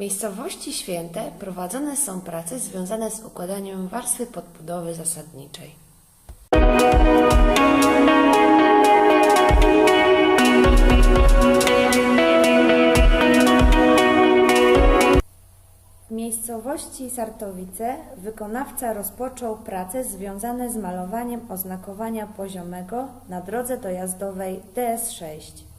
miejscowości Święte prowadzone są prace związane z układaniem warstwy podbudowy zasadniczej. W miejscowości Sartowice wykonawca rozpoczął prace związane z malowaniem oznakowania poziomego na drodze dojazdowej DS6.